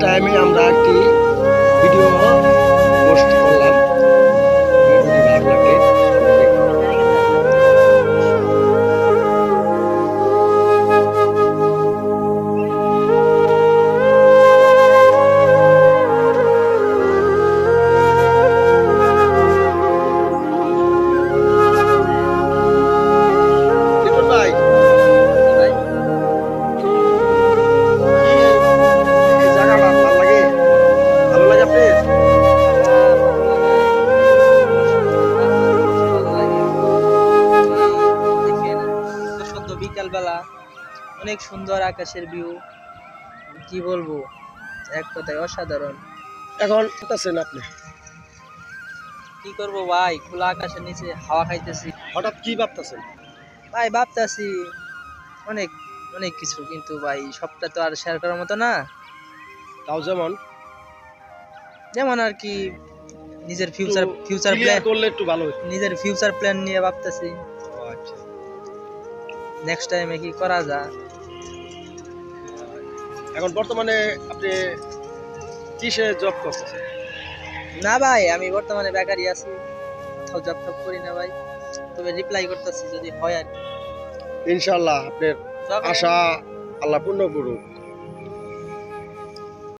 টাইমে আমরা একটি ভিডিও পোস্ট অনেক সুন্দর আকাশের ভিউ কি বলব? এক কথায় অসাধারণ। এখন আছেন আপনি। কি করব ভাই? খোলা আকাশের নিচে হাওয়া খাইতেছি। হঠাৎ কি ভাবতেছেন? ভাই ভাবতাছি অনেক অনেক কিছু। কিন্তু ভাই সবটা তো আর শেয়ার করার মতো না। তাও যেমন? যেমন আর কি নিজের ফিউচার ফিউচার প্ল্যান করলে একটু ভালো নিজের ফিউচার প্ল্যান নিয়ে ভাবতেছি। নেক্সট টাইমে কি করা যায়? এখন বর্তমানে আপনি কিসে জব করতেছেন? না ভাই আমি বর্তমানে বেকারি আছি। কোথাও জব টব করি না ভাই। তবে রিপ্লাই করতেছি যদি হয় আর কি। ইনশাল্লাহ আপনার আশা আল্লাহ পূর্ণ করুক।